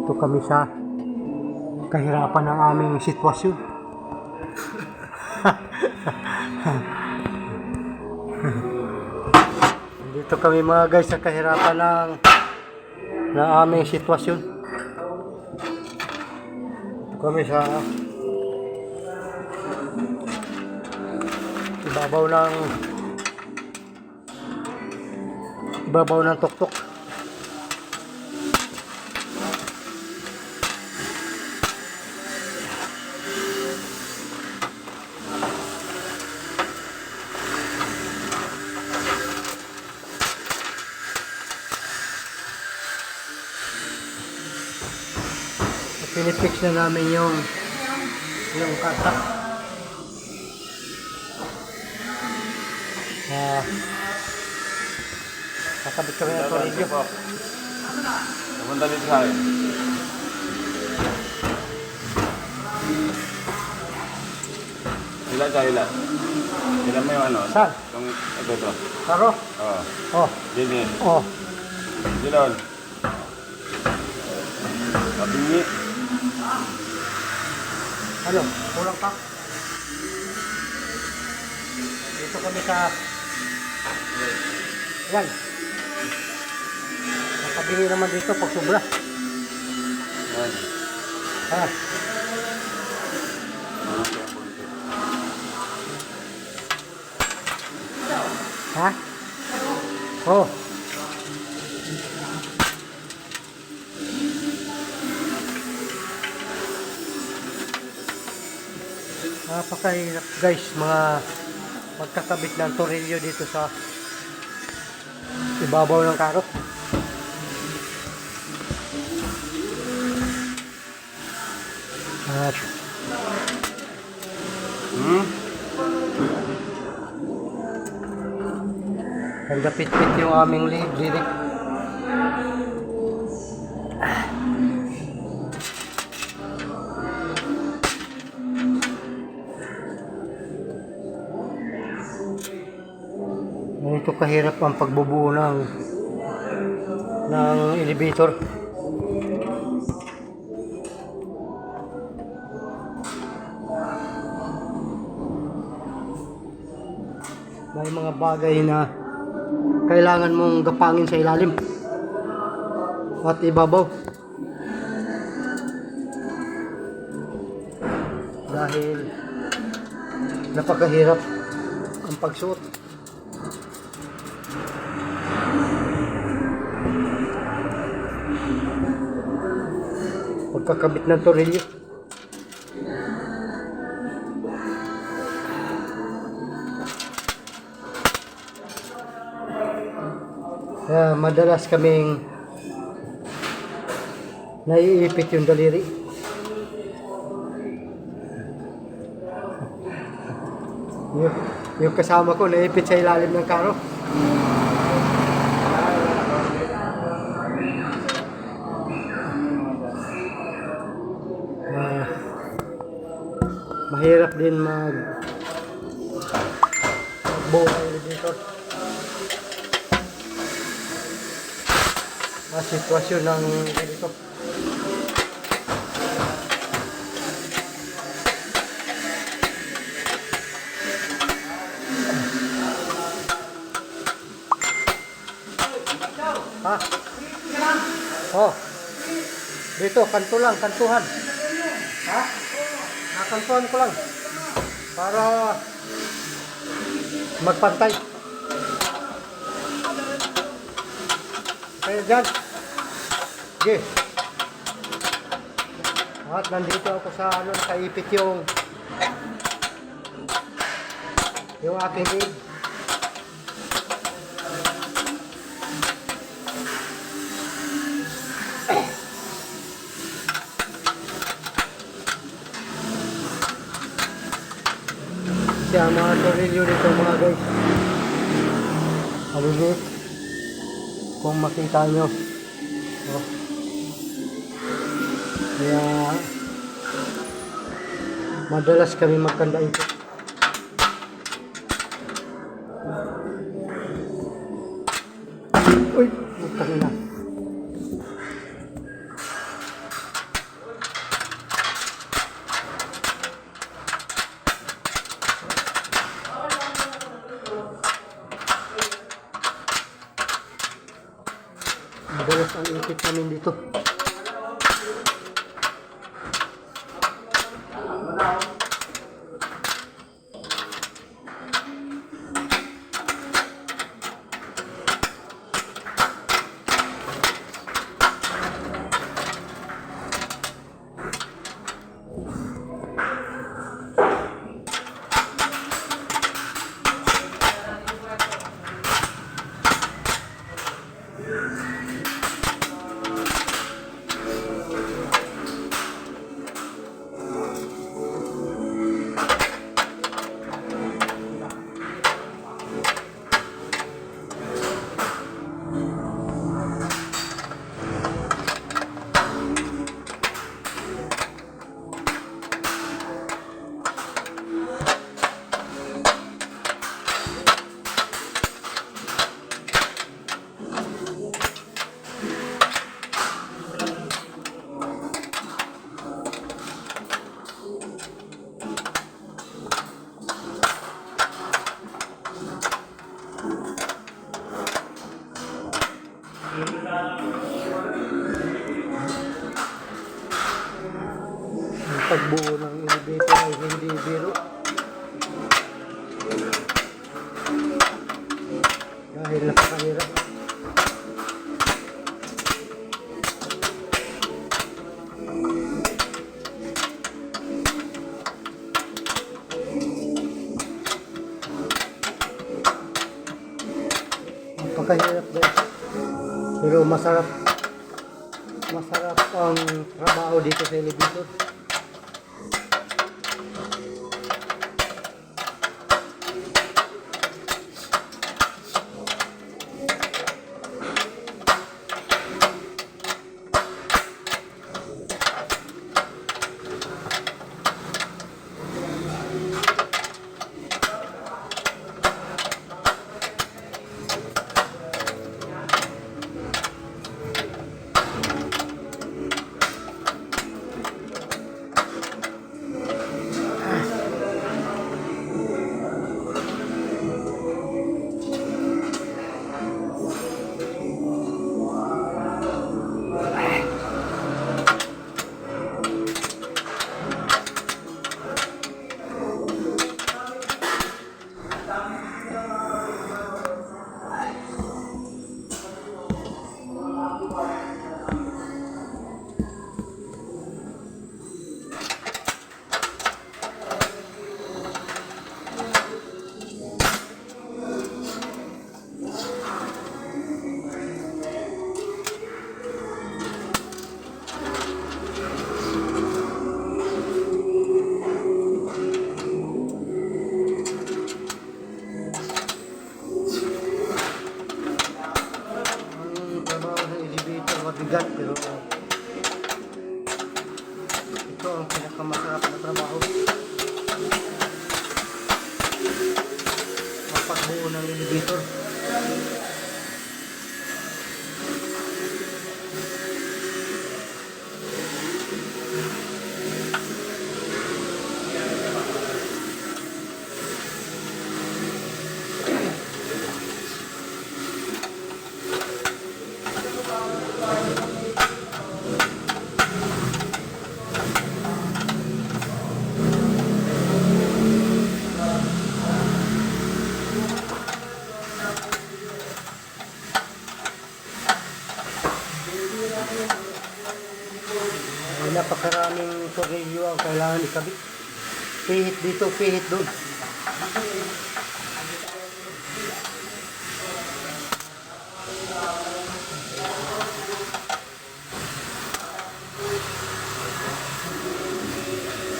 Dito kami sa kahirapan ng aming sitwasyon. Dito kami mga guys sa kahirapan ng ng aming sitwasyon. Dito kami sa ibabaw ng ibabaw ng tuktok. Pinipix na namin yung yung kata. Ah, kakabit kami ng tornilyo. Pumunta dito sa akin. Hila siya, hila. Hila mo yung ano? Saan? Yung, ito, ito. Karo? Oo. Oh, Din, din. oh. Dilon. Kapingi. Ano? Kulang pa? Dito kami sa... Yan. Nakabili naman dito pag sobra. Yan. Ha? Ha? Oh. Napakahirap guys mga magkakabit ng torilyo dito sa ibabaw ng karot. At Hmm? Nagdapit-pit yung aming li- lirik. Ganito kahirap ang pagbubuo ng ng elevator. May mga bagay na kailangan mong gapangin sa ilalim at ibabaw dahil napakahirap ang pagsuot pagkakabit ng torilyo Kaya madalas kaming naiipit yung daliri. Yung, yung kasama ko naiipit sa ilalim ng karo. Mahirap din mag magbuo ng elevator. mga sitwasyon ng ganito. Ha? Oh. Dito, kanto lang, kantuhan. Ha? Nakantuhan ko lang. Para magpantay. Kaya dyan. Sige. At nandito ako sa ano, nakaipit yung yung aking lead. Siya mga torilyo nito mga guys. Maliliit kung makita nyo. Oh. Kaya madalas kami magkanda ito. Dahil napakahirap. Napakahirap guys. Pero masarap. Masarap ang trabaho dito sa elevator. Elevator mabigat pero ito ang pinakamasarap na trabaho. Mapagbuo ng elevator. Ay, napakaraming tornilyo ang kailangan ikabit. Pihit dito, pihit doon.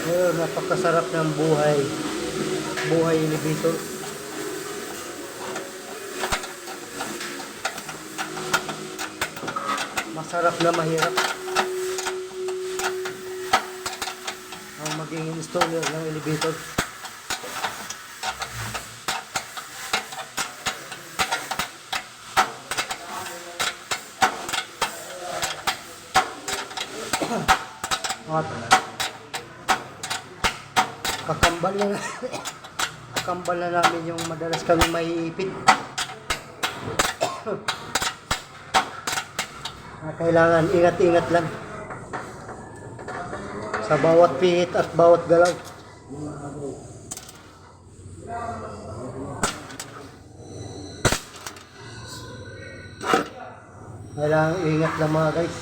Pero napakasarap ng buhay. Buhay elevator. Masarap na mahirap. ang maging installer ng elevator. At kakambal na kakambal na namin yung madalas kami maiipit. Kailangan ingat-ingat lang. Sa bawat pihit at bawat galaw. Kailangan ingat lang mga guys.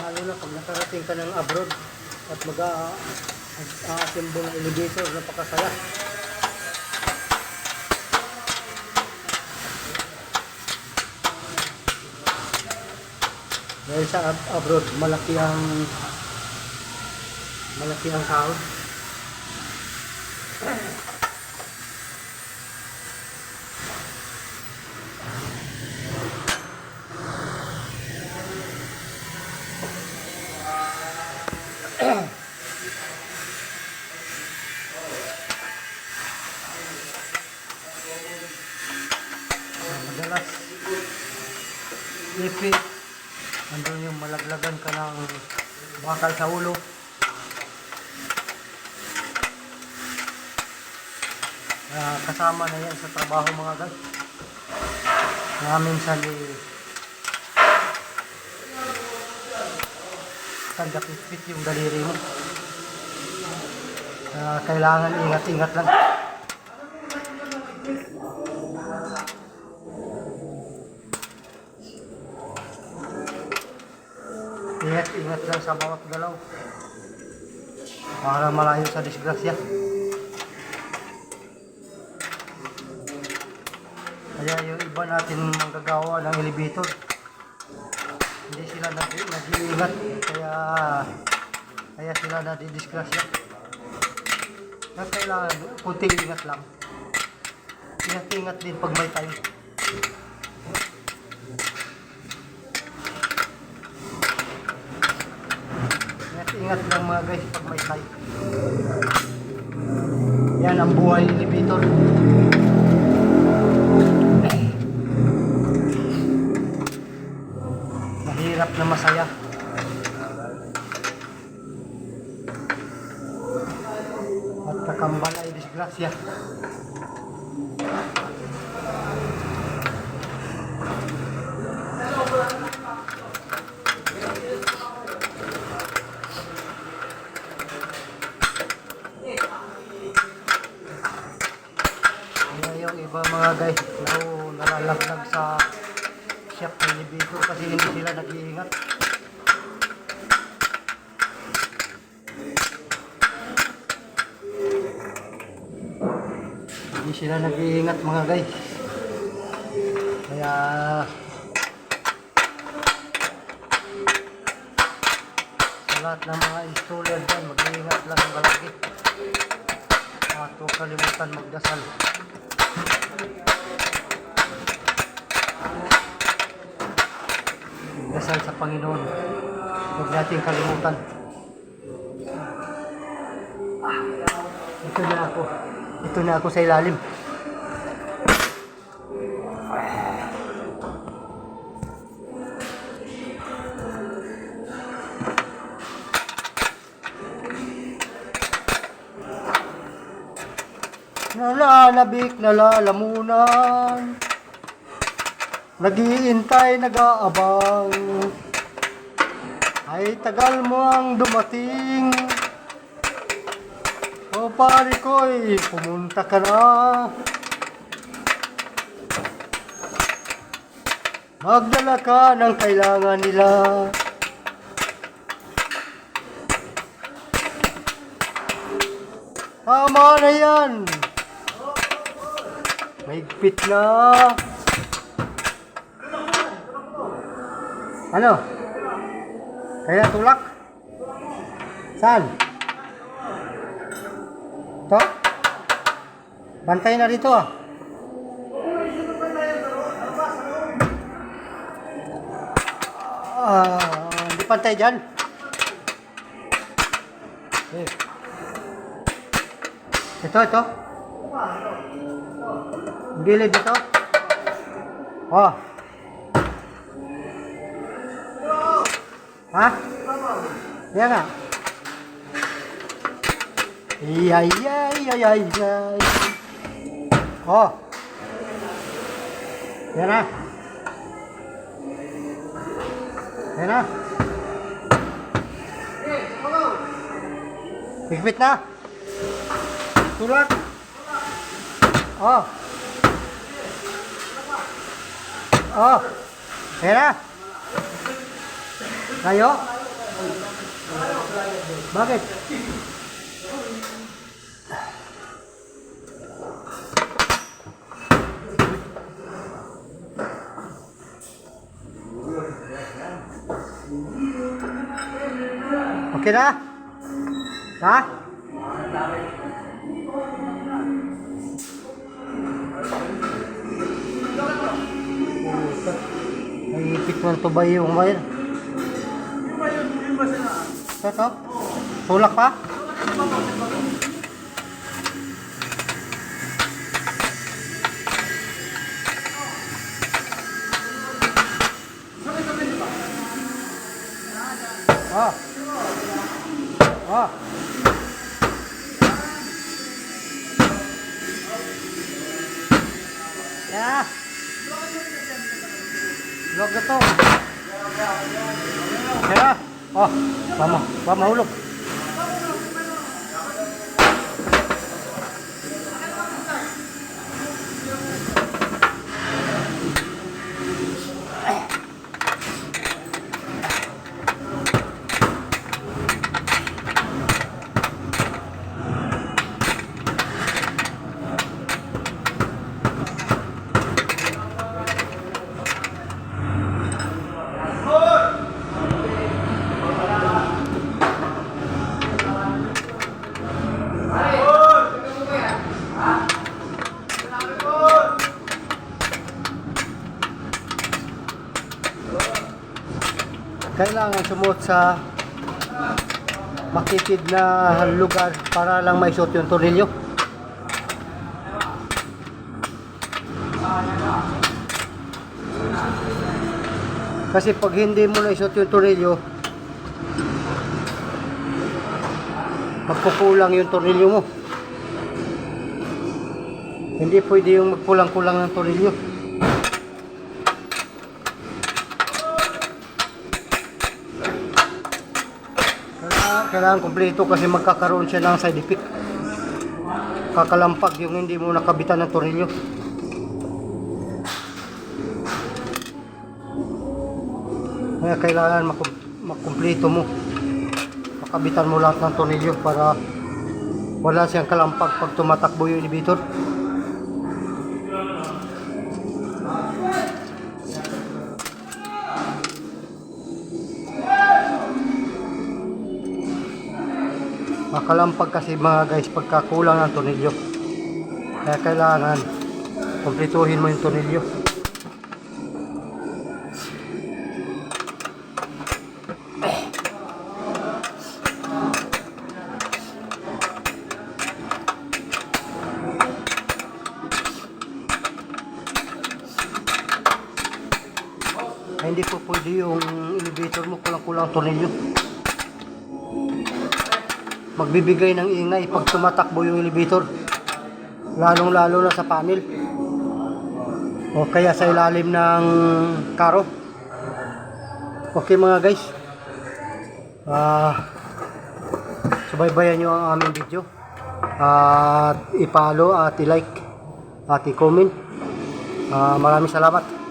Lalo na pag nakarating ka ng abroad at mag-a-assemble ng elevator, napakasaya. Dahil sa ab- abroad, malaki ang malaki ang sahod. Ah, madalas ipit andun yung malaglagan ka ng bakal sa ulo Ah, kasama na yan sa trabaho mga guys nga minsan eh tagdapit-pit yung daliri mo Ah, kailangan ingat-ingat lang Ingat-ingat lang sa bawat galaw. Para malayo sa disgrasya. Kaya yung iba natin manggagawa ng elevator. Hindi sila nag- nag-iingat. Kaya, kaya sila nadidisgrasya. Kaya kailangan, kunting ingat lang. Ingat-ingat din pag may time. Ingat-ingat lang mga guys pag may site. Yan ang buhay ni Libitor. Mahirap na masaya. At kakambal ay disgrasya. Kaya yung iba mga guys, lalo nalalaglag sa shop ng elevator kasi hindi sila nag-iingat. Hindi sila nag-iingat mga guys. Kaya sa lahat ng mga installer dyan, mag-iingat lang palagi. At huwag kalimutan magdasal. Magdasal sa Panginoon. Huwag natin kalimutan. Ito na ako. Ito na ako sa ilalim. Nalalabik na lalamunan Nagiintay, nag-aabang. Ay tagal mo ang dumating. O pare ko'y pumunta ka na. Magdala ka ng kailangan nila Tama na yan Mahigpit na. Ano? Kaya tulak? Saan? To? Bantay na rito ah. Ah, hindi pantay dyan. Ito, ito. Gilid dito. Oh. Ha? Yan nga. Ay, ay, ay, ay, ay. Oh. Yan na. Yan na. Higpit na. Tulak. Oh. Oh. Na. Tayo? Bakit? Okay na? Ha? Ay, ipit man to ba yung wire? Ito? Tulak pa? Ah. Ah. Ya. Log na to. Oh, mama, mama hulog. Kailangan sumuot sa makitid na lugar para lang maisot yung tornilyo. Kasi pag hindi mo naisot yung tornilyo, magkukulang yung tornilyo mo. Hindi pwede yung magkulang-kulang ng tornilyo. Kailangan, kumpleto kasi magkakaroon siya ng side effect. Kakalampag yung hindi mo nakabitan ng tornilyo. Kaya kailangan makum- makumpleto mo. Makabitan mo lahat ng tornilyo para wala siyang kalampag pag tumatakbo yung elevator. Makalampag kasi mga guys pagkakulang ng tornilyo. Kaya kailangan kumpletuhin mo yung tornilyo. Ay, hindi po pwede yung elevator mo kulang-kulang tornilyo. Magbibigay ng ingay pag tumatakbo yung elevator. Lalong-lalo na sa panel. O kaya sa ilalim ng karo. Okay mga guys. Ah, subaybayan nyo ang aming video. At i-follow at i-like at i-comment. Ah, maraming salamat.